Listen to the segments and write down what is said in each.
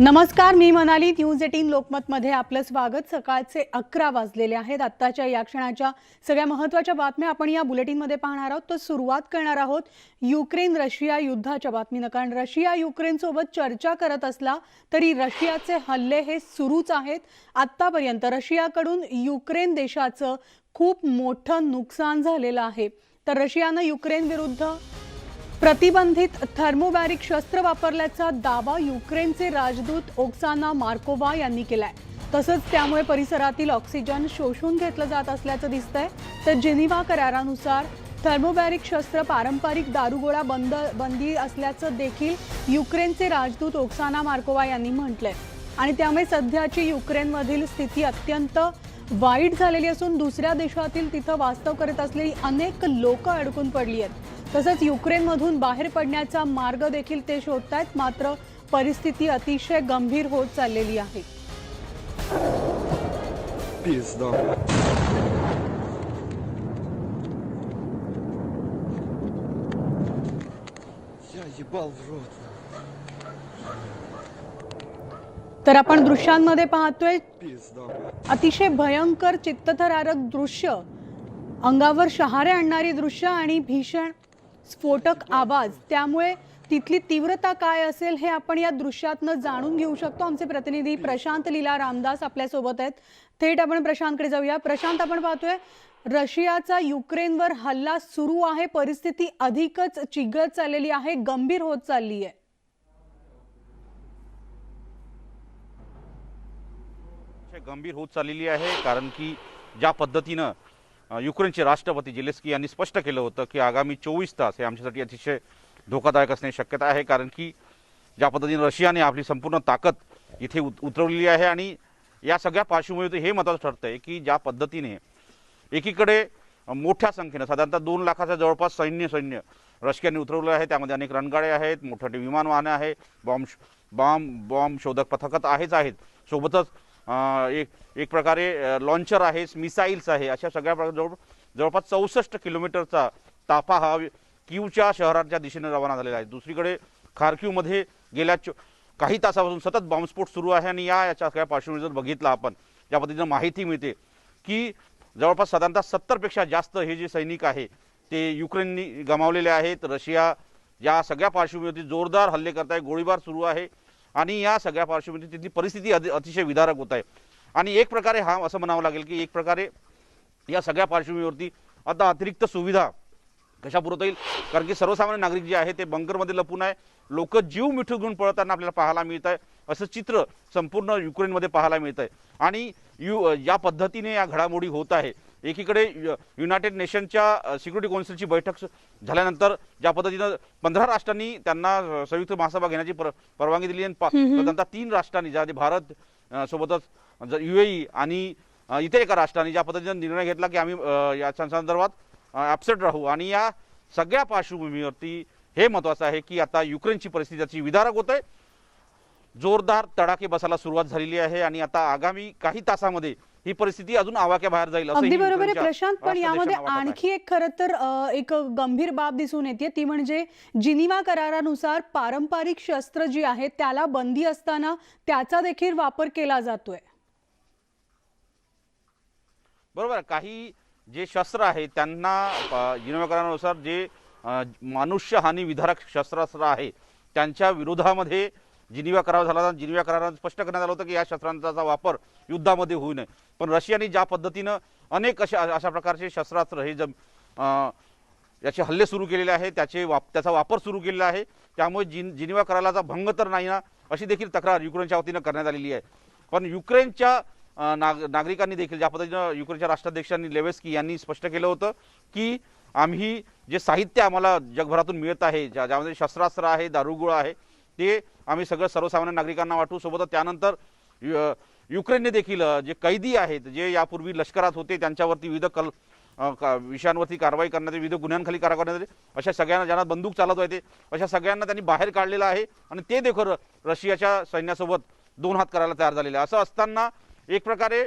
नमस्कार मी Manali. News eighteen लोकमतमध्ये आपलं स्वागत. सकाळचे अकरा वाजलेले आहेत. आत्ताच्या या क्षणाच्या सगळ्या महत्त्वाच्या बातम्या आपण या बुलेटिनमध्ये पाहणार आहोत. तर सुरुवात करणार आहोत युक्रेन रशिया युद्धाच्या बातमीनं. कारण रशिया युक्रेनसोबत चर्चा करत असला तरी रशियाचे हल्ले हे सुरूच आहेत. आत्तापर्यंत रशियाकडून युक्रेन देशाचं खूप मोठं नुकसान झालेलं आहे. तर रशियानं युक्रेन विरुद्ध प्रतिबंधित थर्मोबॅरिक शस्त्र वापरल्याचा दावा युक्रेनचे राजदूत ओक्साना मार्कोवा यांनी केलाय. तसंच त्यामुळे परिसरातील ऑक्सिजन शोषून घेतलं जात असल्याचं दिसतंय. तर जेनिव्हा करारानुसार थर्मोबॅरिक शस्त्र पारंपरिक दारुगोळा बंद बंदी असल्याचं देखील युक्रेनचे राजदूत ओक्साना मार्कोवा यांनी म्हटलंय. आणि त्यामुळे सध्याची युक्रेनमधील स्थिती अत्यंत वाईट झालेली असून दुसऱ्या देशातील तिथं वास्तव करत असलेली अनेक लोक अडकून पडली आहेत. तसंच युक्रेनमधून बाहेर पडण्याचा मार्ग देखील ते शोधत आहेत मात्र परिस्थिती अतिशय गंभीर होत चाललेली आहे. तर आपण दृश्यांमध्ये पाहतोय अतिशय भयंकर चित्तथरारक दृश्य अंगावर शहारे आणणारी दृश्य आणि भीषण स्फोटक आवाज. त्यामुळे तिथली तीव्रता काय असेल हे आपण या दृश्यातनं जाणून घेऊ शकतो. आमचे प्रतिनिधी प्रशांत लीला रामदास आपल्यासोबत आहेत. थेट आपण प्रशांतकडे जाऊया. प्रशांत आपण पाहतोय रशियाचा युक्रेनवर हल्ला सुरू आहे. परिस्थिती अधिकच चिघळत चाललेली आहे. गंभीर होत चालली आहे गंभीर होत चाललेली आहे कारण की ज्या पद्धतीनं युक्रेनचे राष्ट्रपती जेलेस्की यांनी स्पष्ट केलं होतं की आगामी चोवीस तास हे आमच्यासाठी अतिशय धोकादायक असण्याची शक्यता आहे कारण की ज्या पद्धतीने रशियाने आपली संपूर्ण ताकद इथे उत उतरवलेली आहे आणि या सगळ्या पार्श्वभूमीवर हे महत्त्वाचं ठरतं आहे की ज्या पद्धतीने एकीकडे मोठ्या संख्येनं साधारणतः दोन लाखाच्या जवळपास सैन्य सैन्य रशियाने उतरवलं आहे त्यामध्ये अनेक रणगाडे आहेत मोठे विमान वाहने आहे बॉम्ब बॉम्ब बॉम्ब शोधक पथकत आहेच आहेत. सोबतच एक एक प्रकारे लॉन्चर आहे मिसाईल्स आहे अशा सगळ्या प्रकार जवळ जवळपास चौसष्ट किलोमीटरचा ताफा हा किवच्या शहराच्या दिशेने रवाना झालेला आहे. दुसरीकडे खारक्यूमध्ये गेल्या चो काही तासापासून सतत बॉम्बस्फोट सुरू आहे आणि या याच्या सगळ्या पार्श्वभूमीवर जर बघितलं आपण ज्या पद्धतीनं माहिती मिळते की जवळपास साधारणतः सत्तरपेक्षा जास्त हे जे सैनिक आहे ते युक्रेननी गमावलेले आहेत. रशिया या सगळ्या पार्श्वभूमीवरती जोरदार हल्ले करत आहे गोळीबार सुरू आहे. आणि या सगळ्या पार्श्वभूमीवरती तिथली परिस्थिती अति अतिशय विदारक होत आहे. आणि एक प्रकारे हा असं म्हणावं लागेल की एक प्रकारे या सगळ्या पार्श्वभूमीवरती आता अतिरिक्त सुविधा कशा पुरवता येईल? कारण की सर्वसामान्य नागरिक जे आहे ते बंकरमध्ये लपून आहे. लोक जीव मिठू घेऊन पळताना आपल्याला पाहायला मिळत आहे असं चित्र संपूर्ण युक्रेनमध्ये पाहायला मिळत आहे आणि यु या पद्धतीने या घडामोडी होत आहे. एकीकडे युनायटेड नेशनच्या सिक्युरिटी काउन्सिलची बैठक झाल्यानंतर ज्या पद्धतीनं पंधरा राष्ट्रांनी त्यांना संयुक्त महासभा घेण्याची पर परवानगी दिली आणि तीन राष्ट्रांनी ज्यामध्ये भारत सोबतच युएई आणि इतर एका राष्ट्राने ज्या पद्धतीनं निर्णय घेतला की आम्ही या संदर्भात ॲबसेंट राहू आणि या सगळ्या पार्श्वभूमीवरती हे महत्वाचं आहे की आता युक्रेनची परिस्थिती त्याची विदारक होत आहे जोरदार तडाखे बसायला सुरुवात झालेली आहे आणि आता आगामी काही तासामध्ये ही परिस्थिती अजून आवाक्या बाहेर जाईल अगदी बरोबर आहे प्रशांत पण यामध्ये आहे. आणखी एक खरं तर एक गंभीर बाब दिसून येते ती म्हणजे जिनिवा करारानुसार पारंपरिक शस्त्र जी आहेत त्याला बंदी असताना त्याचा देखील वापर केला जातोय बरोबर आहे. काही जे शस्त्र आहेत त्यांना जिनेवा करारानुसार जे अ, मनुष्यहानी विधारक शस्त्रास्त्र आहे त्यांच्या विरोधामध्ये जिनिव्या करार झाला जिनिवा करारात स्पष्ट करण्यात आलं होतं की या शस्त्रांचा वापर युद्धामध्ये होऊ नये. पण रशियाने ज्या पद्धतीनं अनेक अशा अशा प्रकारचे शस्त्रास्त्र हे जम याचे हल्ले सुरू केलेले आहे त्याचे वाप त्याचा वापर सुरू केलेला आहे. त्यामुळे जिन जिनिवा कराराचा भंग तर नाही ना अशी देखील तक्रार युक्रेनच्या वतीनं करण्यात आलेली आहे. पण युक्रेनच्या नाग नागरिकांनी देखील ज्या पद्धतीनं युक्रेनच्या राष्ट्राध्यक्षांनी लेवेस्की यांनी स्पष्ट केलं होतं की आम्ही जे साहित्य आम्हाला जगभरातून मिळत आहे ज्या ज्यामध्ये शस्त्रास्त्र आहे दारुगोळा आहे ते आम्ही सगळं सर्वसामान्य नागरिकांना वाटू सोबतच त्यानंतर युक्रेनने देखील जे कैदी आहेत जे यापूर्वी लष्करात होते त्यांच्यावरती विविध कल का- विषयांवरती कारवाई करण्यात विविध गुन्ह्यांखाली कारवाई करण्यात आली. अशा सगळ्यांना ज्यांना बंदूक चालत होते अशा सगळ्यांना त्यांनी बाहेर काढलेलं आहे आणि ते देखील रशियाच्या सैन्यासोबत दोन हात करायला तयार झालेले आहे. असं असताना एक प्रकारे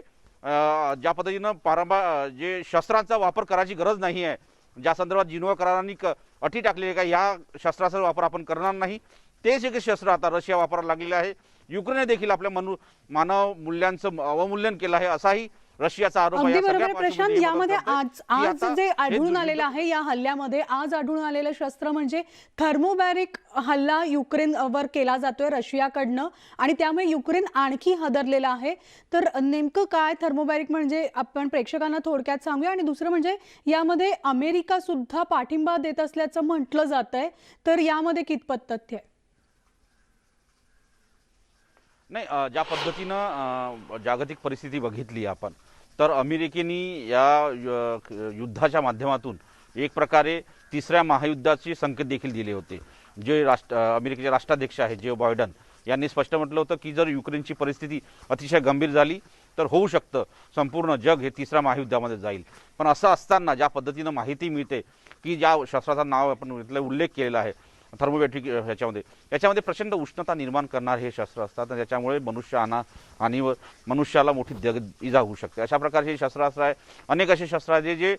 ज्या पद्धतीनं पारंपा जे शस्त्रांचा वापर करायची गरज नाही आहे ज्या संदर्भात जिनोवा करारांनी क अटी टाकलेली आहे का या शस्त्राचा वापर आपण करणार नाही तेच एक शस्त्र आता रशिया वापरायला लागलेलं आहे. युक्रेनने देखील आपल्या मनु मानव मूल्यांचं अवमूल्यन केलं आहे असाही रशियाचा आरोप अगदी बरोबर प्रशांत यामध्ये आज आज जे आढळून आलेलं आहे. या हल्ल्यामध्ये आज आढळून आलेलं शस्त्र म्हणजे थर्मोबॅरिक हल्ला युक्रेनवर केला जातोय रशियाकडनं आणि त्यामुळे युक्रेन आणखी हादरलेला आहे. तर नेमकं काय थर्मोबॅरिक म्हणजे आपण प्रेक्षकांना थोडक्यात सांगूया आणि दुसरं म्हणजे यामध्ये अमेरिका सुद्धा पाठिंबा देत असल्याचं म्हटलं जात आहे तर यामध्ये कितपत तथ्य आहे? नाही ज्या पद्धतीनं जागतिक परिस्थिती बघितली आपण तर अमेरिकेने या य- युद्धाच्या माध्यमातून एक प्रकारे तिसऱ्या महायुद्धाचे संकेत देखील दिले होते. जे राष्ट्र अमेरिकेचे राष्ट्राध्यक्ष आहेत जे बायडन यांनी स्पष्ट म्हटलं होतं की जर युक्रेनची परिस्थिती अतिशय गंभीर झाली तर होऊ शकतं संपूर्ण जग हे तिसऱ्या महायुद्धामध्ये जाईल. पण असं असताना ज्या पद्धतीनं माहिती मिळते की ज्या शस्त्राचं नाव आपण उल्लेख केलेला आहे थर्मोबॅट्रिक ह्याच्यामध्ये. याच्यामध्ये प्रचंड उष्णता निर्माण करणारे हे शस्त्र असतात आणि त्याच्यामुळे मनुष्य आणा आणि व मनुष्याला मोठी दग इजा होऊ शकते. अशा प्रकारचे हे शस्त्रास्त्र आहे. अनेक असे शस्त्र आहे जे जे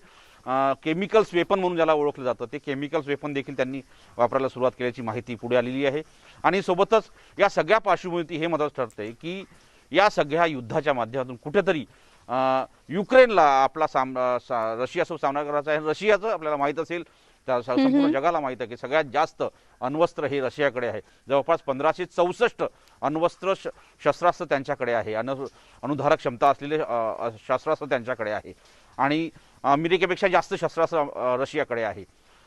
केमिकल्स वेपन म्हणून ज्याला ओळखलं जातं ते केमिकल्स वेपन देखील त्यांनी वापरायला सुरुवात केल्याची माहिती पुढे आलेली आहे. आणि सोबतच या सगळ्या पार्श्वभूमीवरती हे मदत ठरते की या सगळ्या युद्धाच्या माध्यमातून कुठेतरी युक्रेनला आपला साम सा- रशियासोबत सामना करायचा आहे. रशियाचं आपल्याला माहीत असेल त्या संपूर्ण जगाला माहीत आहे की सगळ्यात जास्त अण्वस्त्र हे रशियाकडे आहे. जवळपास पंधराशे चौसष्ट अण्वस्त्र श- शस्त्रास्त्र त्यांच्याकडे आहे. अनु अनुधारक क्षमता असलेले शस्त्रास्त्र त्यांच्याकडे आहे. आणि अमेरिकेपेक्षा जास्त शस्त्रास्त्र रशियाकडे आहे.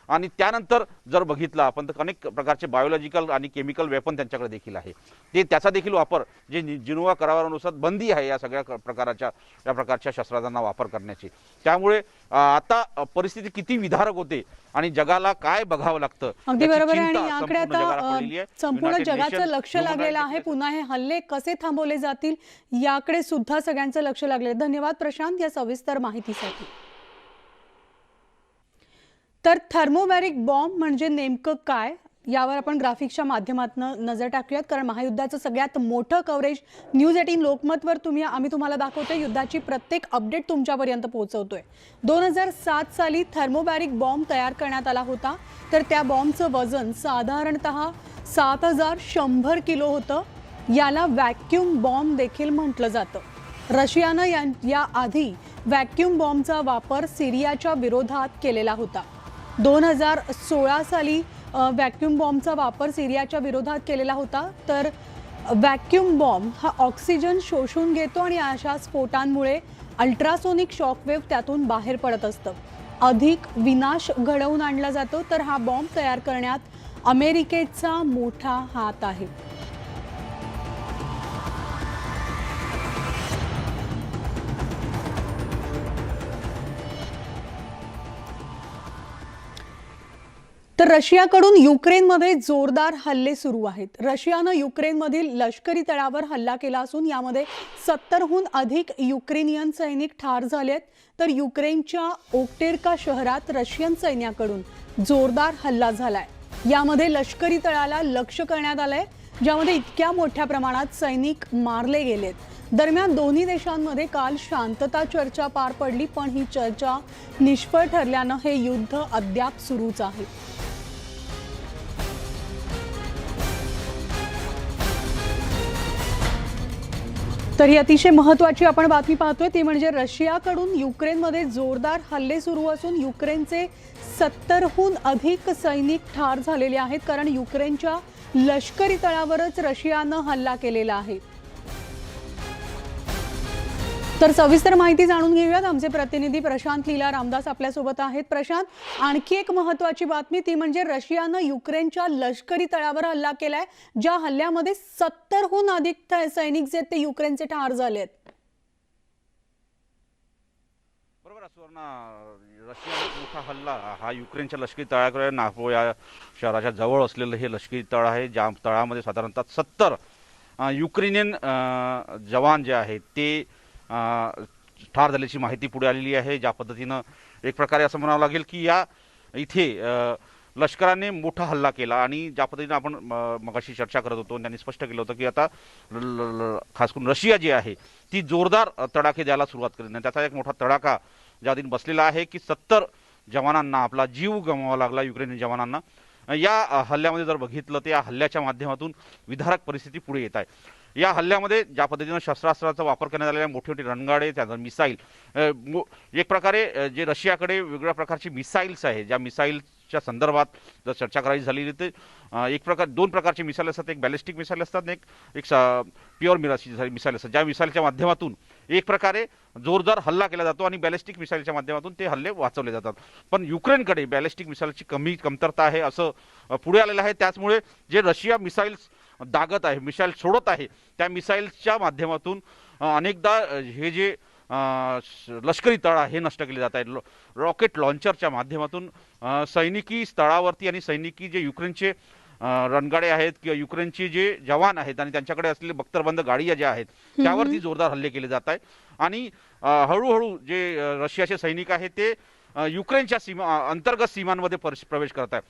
आणि त्यानंतर जर बघितलं आपण तर अनेक प्रकारचे बायोलॉजिकल आणि केमिकल वेपन त्यांच्याकडे देखील आहे. ते त्याचा देखील वापर जे जिनोवा करारानुसार बंदी आहे या सगळ्या प्रकाराच्या या प्रकारच्या शस्त्रांचा वापर करण्याची. त्यामुळे आता परिस्थिती किती विधारक होते आणि जगाला काय बघावं लागतं अगदी बरोबर आणि याकडे संपूर्ण जगाचं लक्ष लागलेलं आहे. पुन्हा हे हल्ले कसे थांबवले जातील याकडे सुद्धा सगळ्यांचं लक्ष लागले धन्यवाद प्रशांत या सविस्तर माहितीसाठी. तर थर्मोबॅरिक बॉम्ब म्हणजे नेमकं काय? यावर आपण ग्राफिक्सच्या माध्यमातून नजर टाकूयात कारण महायुद्धाचं सगळ्यात मोठं कव्हरेज न्यूज एटीन लोकमतवर तुम्ही आम्ही तुम्हाला दाखवतोय. युद्धाची प्रत्येक अपडेट तुमच्यापर्यंत पोहोचवतोय. दोन हजार सात साली थर्मोबॅरिक बॉम्ब तयार करण्यात आला होता. तर त्या बॉम्बचं वजन साधारणतः सात हजार शंभर किलो होतं. याला व्हॅक्यूम बॉम्ब देखील म्हटलं जातं. रशियानं या याआधी व्हॅक्यूम बॉम्बचा वापर सिरियाच्या विरोधात केलेला होता. दोन हजार सोळा साली व्हॅक्युम व्हॅक्यूम बॉम्बचा वापर सिरियाच्या विरोधात केलेला होता. तर व्हॅक्यूम बॉम्ब हा ऑक्सिजन शोषून घेतो आणि अशा स्फोटांमुळे अल्ट्रासोनिक शॉकवेव्ह त्यातून बाहेर पडत असतं. अधिक विनाश घडवून आणला जातो. तर हा बॉम्ब तयार करण्यात अमेरिकेचा मोठा हात आहे. तर रशियाकडून युक्रेनमध्ये जोरदार हल्ले सुरू आहेत. रशियानं युक्रेनमधील लष्करी तळावर हल्ला केला असून यामध्ये सत्तरहून अधिक युक्रेनियन सैनिक ठार झाले आहेत. तर युक्रेनच्या ओक्टेरका शहरात रशियन सैन्याकडून जोरदार हल्ला झालाय. यामध्ये लष्करी तळाला लक्ष करण्यात आलंय ज्यामध्ये इतक्या मोठ्या प्रमाणात सैनिक मारले गेलेत. दरम्यान दोन्ही देशांमध्ये काल शांतता चर्चा पार पडली पण ही चर्चा निष्फळ ठरल्यानं हे युद्ध अद्याप सुरूच आहे. तर ही अतिशय महत्वाची आपण बातमी पाहतोय. ती म्हणजे रशियाकडून युक्रेनमध्ये जोरदार हल्ले सुरू असून युक्रेनचे सत्तरहून अधिक सैनिक ठार झालेले आहेत कारण युक्रेनच्या लष्करी तळावरच रशियानं हल्ला केलेला आहे. तर सविस्तर माहिती जाणून घेऊयात. आमचे प्रतिनिधी प्रशांत लीला रामदास आपल्यासोबत आहेत. प्रशांत आणखी एक महत्वाची बातमी ती म्हणजे रशियानं युक्रेनच्या लष्करी तळावर हल्ला केलाय ज्या हल्ल्यामध्ये सत्तरहून अधिक सैनिक जे आहेत ते युक्रेनचे ठार झालेत. बरोबर रशिया मोठा हल्ला हा युक्रेनच्या लष्करी तळाकडे नागपूर या शहराच्या जवळ असलेलं हे लष्करी तळ आहे ज्या तळामध्ये साधारणतः सत्तर युक्रेनियन जवान जे आहेत ते ठार झाल्याची माहिती पुढे आलेली आहे. ज्या पद्धतीनं एक प्रकारे असं म्हणावं लागेल की या इथे लष्कराने मोठा हल्ला केला आणि ज्या पद्धतीनं आपण म- मगाशी चर्चा करत होतो त्यांनी स्पष्ट केलं होतं की आता ल- खास करून रशिया जी आहे ती जोरदार तडाखे द्यायला सुरुवात करेल आणि त्याचा एक मोठा तडाखा ज्या दिन बसलेला आहे की सत्तर जवानांना आपला जीव गमवावा लागला युक्रेन जवानांना. या हल्ल्यामध्ये जर बघितलं तर या हल्ल्याच्या माध्यमातून विधारक परिस्थिती पुढे येत आहे. या हल्ल्यामध्ये ज्या पद्धतीनं शस्त्रास्त्राचा वापर करण्यात आलेला आहे, मोठे रणगाडे त्यानंतर मिसाईल. मो- एक प्रकारे जे रशियाकडे वेगळ्या प्रकारची मिसाईल्स आहे ज्या मिसाईलच्या संदर्भात जर चर्चा करायची झालेली ते एक प्रकार दोन प्रकारचे मिसाईल असतात. एक बॅलिस्टिक मिसाईल असतात आणि एक एक प्युअर मिराची मिसाईल असतात ज्या मिसाईलच्या माध्यमातून एक प्रकारे जोरदार हल्ला केला जातो आणि बॅलिस्टिक मिसाईलच्या माध्यमातून ते हल्ले वाचवले जातात. पण युक्रेनकडे बॅलिस्टिक मिसाईलची कमी कमतरता आहे असं पुढे आलेलं आहे. त्याचमुळे जे रशिया मिसाईल्स दागत आहे मिसाईल सोडत आहे. त्या मिसाईल्सच्या माध्यमातून अनेकदा हे जे लष्करी तळ आहे हे नष्ट केले जात आहेत. लो- रॉकेट लॉन्चरच्या माध्यमातून सैनिकी स्थळावरती आणि सैनिकी जे युक्रेनचे रणगाडे आहेत किंवा युक्रेनचे जे जवान आहेत आणि त्यांच्याकडे असलेले बख्तरबंद गाडी ज्या आहेत त्यावरती जोरदार हल्ले केले जात आहे आणि हळूहळू जे रशियाचे सैनिक आहेत ते युक्रेनच्या सीमा अंतर्गत सीमांमध्ये पर प्रवेश करत आहे.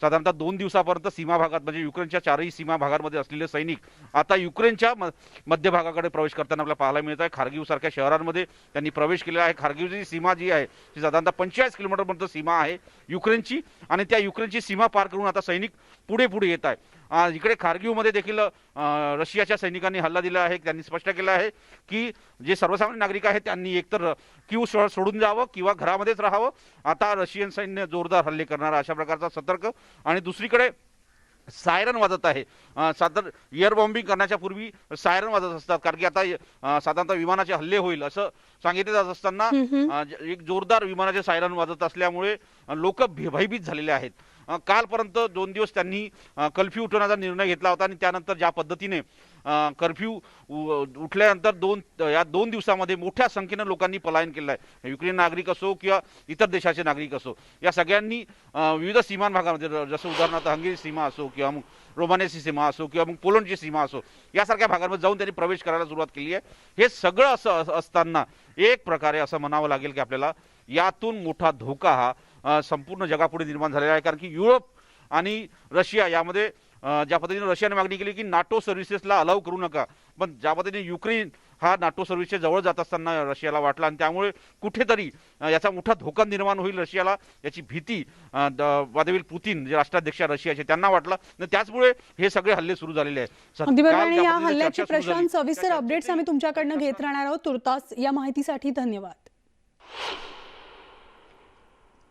साधारणतः दोन दिवसापर्यंत सीमा भागात म्हणजे युक्रेनच्या चारही सीमा भागांमध्ये असलेले सैनिक आता युक्रेनच्या म- मध्य भागाकडे प्रवेश करताना आपल्याला पाहायला मिळत आहे. खारगीवसारख्या शहरांमध्ये त्यांनी प्रवेश केलेला आहे. खारगीवची सीमा जी आहे ती साधारणतः पंचेचाळीस किलोमीटरपर्यंत सीमा आहे युक्रेनची. आणि त्या युक्रेनची सीमा पार करून आता सैनिक पुढे पुढे येत आहे. इकडे खारगीवमध्ये देखील रशियाच्या सैनिकांनी हल्ला दिला आहे. त्यांनी स्पष्ट केलं आहे की जे सर्वसामान्य नागरिक आहेत त्यांनी एकतर क्यू शहर सोडून जावं किंवा घरामध्येच राहावं. आता रशियन सैन्य जोरदार हल्ले करणार अशा प्रकारचा सतर्क. आणि दुसरीकडे सायरन वाजत आहे. साधारण एअर बॉम्बिंग करण्याच्या पूर्वी सायरन वाजत असतात. कारण की आता साधारणतः विमानाचे हल्ले होईल असं सांगितले जात असताना एक जोरदार विमानाचे सायरन वाजत असल्यामुळे लोक भयभीत झालेले आहेत. कालपर्यंत दोन दिवस त्यांनी कर्फ्यू उठवण्याचा निर्णय घेतला होता आणि त्यानंतर ज्या पद्धतीने कर्फ्यू उठल्यानंतर दोन या दोन दिवसामध्ये मोठ्या संख्येनं लोकांनी पलायन केलं आहे युक्रेन नागरिक असो किंवा इतर देशाचे नागरिक असो या सगळ्यांनी विविध सीमान भागामध्ये जसं उदाहरणार्थ हंगेरी सीमा असो किंवा मग रोमानियाची सीमा असो किंवा मग पोलंडची सीमा असो यासारख्या भागांमध्ये जाऊन त्यांनी प्रवेश करायला सुरुवात केली आहे. हे सगळं असं असताना एक प्रकारे असं म्हणावं लागेल की आपल्याला यातून मोठा धोका हा संपूर्ण जगापुढे निर्माण झालेला आहे. कारण की युरोप आणि रशिया यामध्ये ज्या पद्धतीने रशियाने मागणी केली की नाटो सर्व्हिसेसला अलाव करू नका. पण ज्या पद्धतीने युक्रेन हा नाटो सर्व्हिसच्या जवळ जात असताना रशियाला वाटला आणि त्यामुळे कुठेतरी याचा मोठा धोका निर्माण होईल रशियाला याची भीती व्लादिमीर पुतीन जे राष्ट्राध्यक्ष रशियाचे त्यांना वाटलं. आणि त्याचमुळे हे सगळे हल्ले सुरू झालेले आहेत. या हल्ल्याची प्रशांत सविस्तर अपडेट्स आम्ही तुमच्याकडनं घेत राहणार आहोत. तुर्तास या माहितीसाठी धन्यवाद.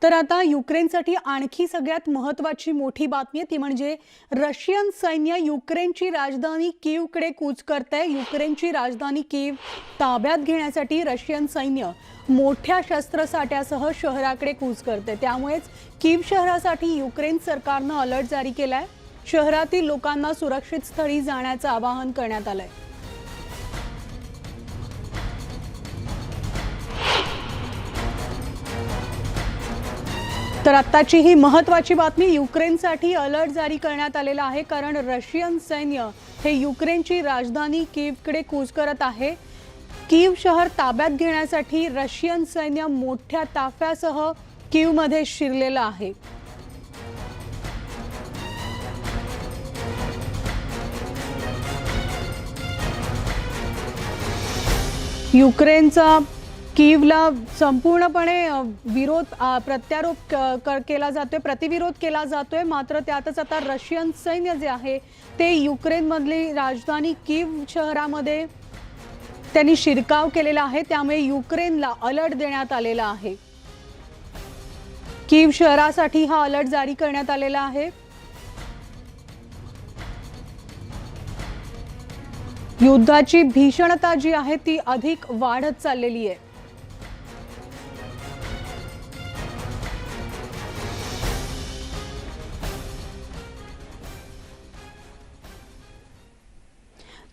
तर आता युक्रेनसाठी आणखी सगळ्यात महत्वाची मोठी बातमी आहे ती म्हणजे रशियन सैन्य युक्रेनची राजधानी कीवकडे कूच करते युक्रेनची राजधानी कीव ताब्यात घेण्यासाठी रशियन सैन्य मोठ्या शस्त्रसाठ्यासह शहराकडे कूच करते त्यामुळेच कीव शहरासाठी युक्रेन सरकारनं अलर्ट जारी केलाय. शहरातील लोकांना सुरक्षित स्थळी जाण्याचं आवाहन करण्यात आलंय. तर आत्ताची ही महत्वाची बातमी युक्रेनसाठी अलर्ट जारी करण्यात आलेला आहे कारण रशियन सैन्य हे युक्रेनची राजधानी कीवकडे कूच करत आहे. कीव शहर ताब्यात घेण्यासाठी रशियन सैन्य मोठ्या ताफ्यासह कीवमध्ये शिरलेलं आहे. युक्रेनचा कीवला संपूर्णपणे विरोध प्रत्यारोप क- क- केला जातोय प्रतिविरोध केला जातोय. मात्र त्यातच आता रशियन सैन्य जे आहे ते युक्रेनमधली राजधानी कीव शहरामध्ये त्यांनी शिरकाव केलेला आहे. त्यामुळे युक्रेनला अलर्ट देण्यात आलेला आहे. कीव शहरासाठी हा अलर्ट जारी करण्यात आलेला आहे. युद्धाची भीषणता जी आहे ती अधिक वाढत चाललेली आहे.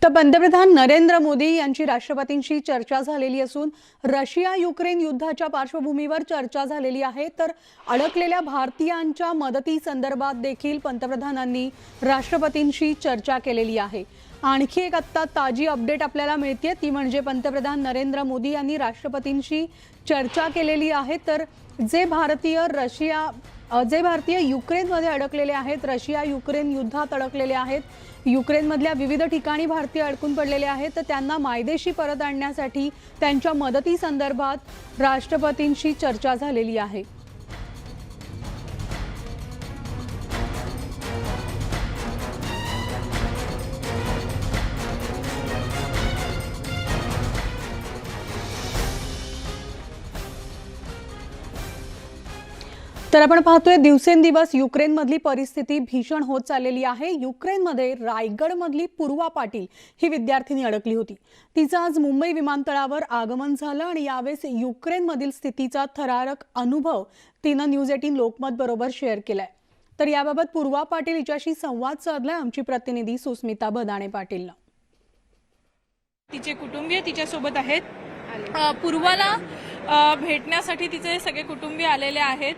तर पंतप्रधान नरेंद्र मोदी यांची राष्ट्रपतींशी चर्चा झालेली असून रशिया युक्रेन युद्धाच्या पार्श्वभूमीवर चर्चा झालेली आहे. तर अडकलेल्या भारतीयांच्या मदतीसंदर्भात देखील पंतप्रधानांनी राष्ट्रपतींशी चर्चा केलेली आहे. आणखी एक आत्ता ताजी अपडेट आपल्याला मिळते ती म्हणजे पंतप्रधान नरेंद्र मोदी यांनी राष्ट्रपतींशी चर्चा केलेली आहे. तर जे भारतीय रशिया जे भारतीय युक्रेनमध्ये अडकलेले आहेत. रशिया युक्रेन युद्धात अडकलेले आहेत. युक्रेनमधल्या विविध ठिकाणी भारतीय अडकून पडलेले आहेत. तर त्यांना मायदेशी परत आणण्यासाठी त्यांच्या मदतीसंदर्भात राष्ट्रपतींशी चर्चा झालेली आहे. तर आपण पाहतोय दिवसेंदिवस युक्रेनमधली परिस्थिती भीषण होत चाललेली आहे. युक्रेनमध्ये रायगडमधली पूर्वा पाटील ही विद्यार्थिनी अडकली होती. तिचं आज मुंबई विमानतळावर आगमन झालं आणि यावेळेस युक्रेनमधील स्थितीचा थरारक अनुभव तिनं न्यूज एटीन लोकमत बरोबर शेअर केलाय. तर याबाबत पूर्वा पाटील हिच्याशी संवाद साधलाय आमची प्रतिनिधी सुस्मिता भदाणे पाटीलनं. तिचे कुटुंबीय तिच्यासोबत आहेत. पूर्वाला भेटण्यासाठी तिचे सगळे कुटुंबीय आलेले आहेत.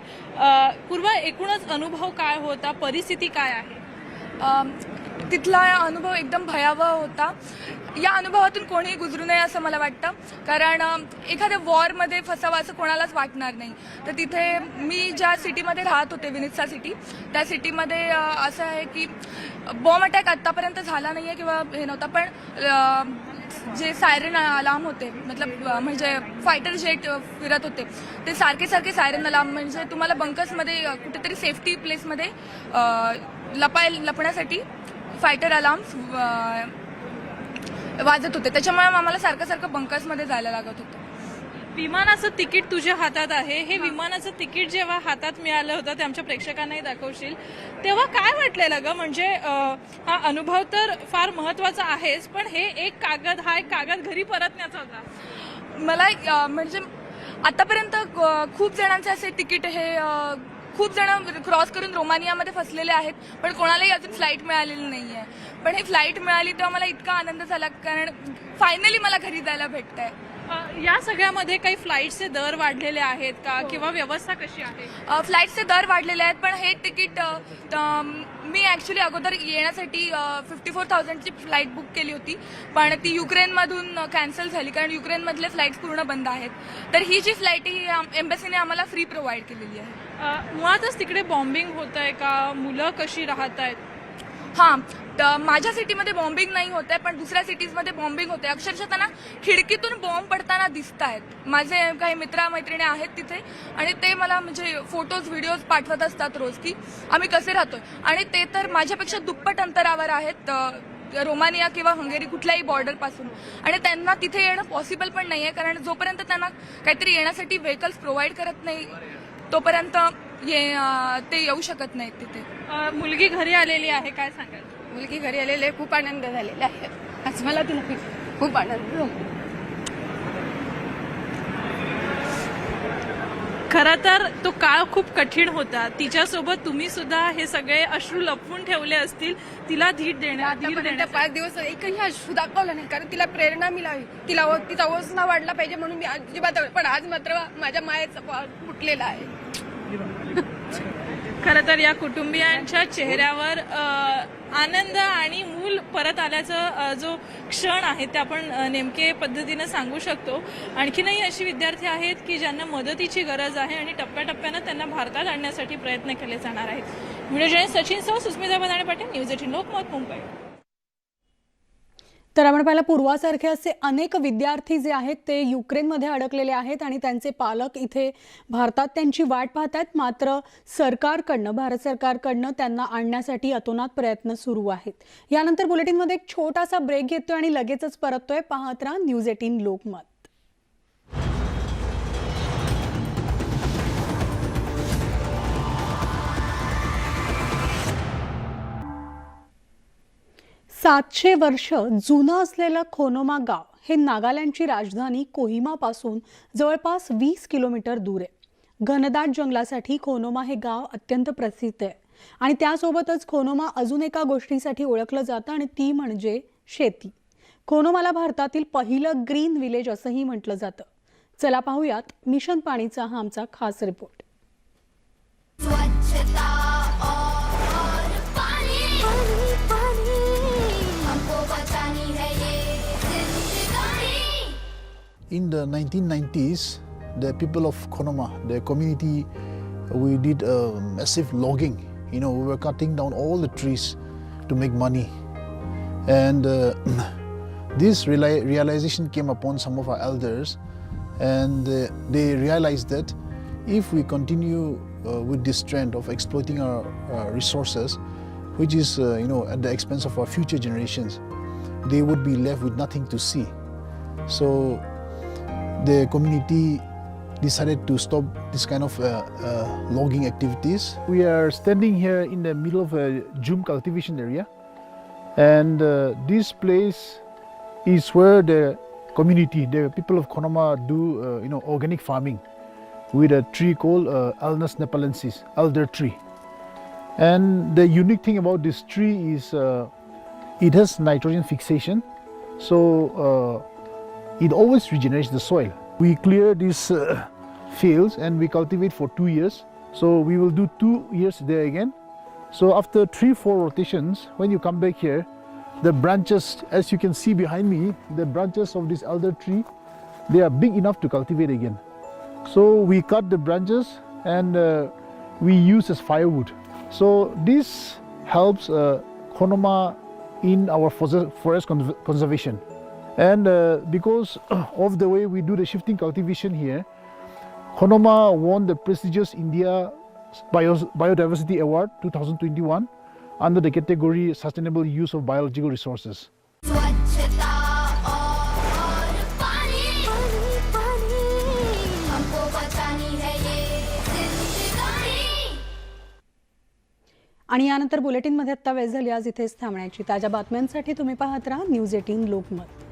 पूर्वा एकूणच अनुभव काय होता? परिस्थिती काय आहे? तिथला तिथला अनुभव एकदम भयावह होता. या अनुभवातून कोणीही गुजरू नये असं मला वाटतं. कारण एखाद्या वॉरमध्ये फसावं असं कोणालाच वाटणार नाही. तर तिथे मी ज्या सिटीमध्ये राहत होते विनित्सा सिटी त्या सिटीमध्ये असं आहे की बॉम्ब अटॅक आत्तापर्यंत झाला नाही आहे किंवा हे नव्हता. पण जे सायरन अलार्म होते मतलब म्हणजे फायटर जेट फिरत होते ते सारखे सारखे सायरन अलार्म म्हणजे तुम्हाला बंकर्समध्ये कुठेतरी सेफ्टी प्लेसमध्ये लपाय लपण्यासाठी फायटर अलार्म्स वाजत होते. त्याच्यामुळे आम्हाला सारखं सारखं बंकर्समध्ये जायला लागत होतं. विमानाचं तिकीट तुझ्या हातात आहे. हे विमानाचं तिकीट जेव्हा हातात मिळालं होतं ते आमच्या प्रेक्षकांनाही दाखवशील. तेव्हा काय वाटलेलं ग? म्हणजे हा अनुभव तर फार महत्त्वाचा आहेच पण हे एक कागद हा एक कागद घरी परतण्याचा होता. मला अ, म्हणजे आतापर्यंत खूप जणांचे असे तिकीट हे अ, खूप जण क्रॉस करून रोमानियामध्ये फसलेले आहेत पण कोणालाही अजून फ्लाईट मिळालेली नाही आहे पण ही फ्लाईट मिळाली तेव्हा मला इतका आनंद झाला कारण फायनली मला घरी जायला भेटत आहे अ, या सगळ्यामध्ये काही फ्लाईटचे दर वाढलेले आहेत का? किंवा व्यवस्था कशी आहे? फ्लाईटचे दर वाढलेले आहेत पण हे तिकीट मी ॲक्च्युली अगोदर येण्यासाठी फिफ्टी फोर थाउजंडची फ्लाईट बुक केली होती. पण ती युक्रेनमधून कॅन्सल झाली कारण युक्रेनमधले फ्लाईट्स पूर्ण बंद आहेत. तर ही जी फ्लाईट ही एम्बसीने आम्हाला फ्री प्रोव्हाइड केलेली आहे. मुळातच तिकडे बॉम्बिंग होत आहे का? मुलं कशी राहत आहेत हां तर माझ्या सिटीमध्ये बॉम्बिंग नाही होत आहे पण दुसऱ्या सिटीजमध्ये बॉम्बिंग होते अक्षरशः त्यांना खिडकीतून बॉम्ब पडताना दिसत आहेत. माझे काही मित्रमैत्रिणी आहेत तिथे आणि ते मला म्हणजे फोटोज व्हिडिओज पाठवत असतात रोज की आम्ही कसे राहतोय. आणि ते तर माझ्यापेक्षा दुप्पट अंतरावर आहेत रोमानिया किंवा हंगेरी कुठल्याही बॉर्डरपासून आणि त्यांना तिथे येणं पॉसिबल पण नाही आहे कारण जोपर्यंत त्यांना काहीतरी येण्यासाठी व्हेकल्स प्रोव्हाइड करत नाही तोपर्यंत ये ते येऊ शकत नाहीत तिथे. अ, मुलगी घरी आलेली आहे काय सांगाल? मुलगी घरी आलेले आहे, खूप आनंद झालेला आहे. आज मला तुला खूप आनंद झाला. खरं तर तो काळ खूप कठीण होता. तिच्यासोबत तुम्ही सुद्धा हे सगळे अश्रू लपवून ठेवले असतील तिला धीर देण्या धीर आतापर्यंत देण्यासाठी. पाच दिवस एकही अश्रू दाखवला नाही कारण तिला प्रेरणा मिळावी. तिला तिचा ओसना वाढला पाहिजे म्हणून मी अजिबात पण आज मात्र माझ्या मायेचा फुटलेला आहे. खरं तर या कुटुंबियांच्या चेहऱ्यावर आनंद आणि मूल परत आल्याचं जो क्षण आहे ते आपण नेमके पद्धतीनं सांगू शकतो. आणखीनही अशी विद्यार्थी आहेत की ज्यांना मदतीची गरज आहे आणि टप्प्याटप्प्यानं त्यांना भारतात आणण्यासाठी प्रयत्न केले जाणार आहेत. व्हिडिओ सचिन सह सुस्मिता बदाणे पाटील न्यूज एटीन लोकमत मुंबई. तर आपण पाहिलं पूर्वासारखे असे अनेक विद्यार्थी जे आहेत ते युक्रेनमध्ये अडकलेले आहेत आणि त्यांचे पालक इथे भारतात त्यांची वाट पाहत आहेत मात्र सरकारकडनं भारत सरकारकडनं त्यांना आणण्यासाठी अतोनात प्रयत्न सुरू आहेत. यानंतर बुलेटिनमध्ये एक छोटासा ब्रेक घेतोय आणि लगेचच परततोय. पाहत राहा न्यूज एटीन लोकमत. सातशे वर्ष जुनं असलेलं खोनोमा गाव हे नागालँडची राजधानी कोहिमापासून जवळपास वीस किलोमीटर दूर आहे. घनदाट जंगलासाठी खोनोमा हे गाव अत्यंत प्रसिद्ध आहे आणि त्यासोबतच खोनोमा अजून एका गोष्टीसाठी ओळखलं जातं आणि ती म्हणजे शेती. खोनोमाला भारतातील पहिलं ग्रीन विलेज असंही म्हटलं जातं. चला पाहूयात मिशन पाणीचा हा आमचा खास report. In the 1990s, the people of Konoma, the community, we did a massive logging. You know, we were cutting down all the trees to make money. And uh, this realization came upon some of our elders, and uh, they realized that if we continue uh, with this trend of exploiting our resources, which is, uh, you know, at the expense of our future generations, they would be left with nothing to see. So the community decided to stop this kind of uh, uh, logging activities. We are standing here in the middle of a Jum cultivation area, and uh, this place is where the community, the people of Konoma, do uh, you know organic farming with a tree called uh, Alnus nepalensis, elder tree. And the unique thing about this tree is uh, it has nitrogen fixation, so it always regenerates the soil. We clear these uh, fields and we cultivate for two years. So we will do two years there again. So after three, four rotations, when you come back here, the branches, as you can see behind me, the branches of this elder tree, they are big enough to cultivate again. So we cut the branches and uh, we use as firewood. So this helps uh, Konoma in our forest forest conservation. And uh, because of the way we do the shifting cultivation here, Konoma won the prestigious India Bio- Biodiversity Award 2021 under the category Sustainable Use of Biological Resources. स्वच्छता और पानी हमको बचानी है ये जिंदगानी आणि यानंतर बुलेटिनमध्ये आत्ता वेळ झाली आज इथेच थांबण्याची ताज्या बातम्यांसाठी तुम्ही पाहत राहा न्यूज एटीन लोकमत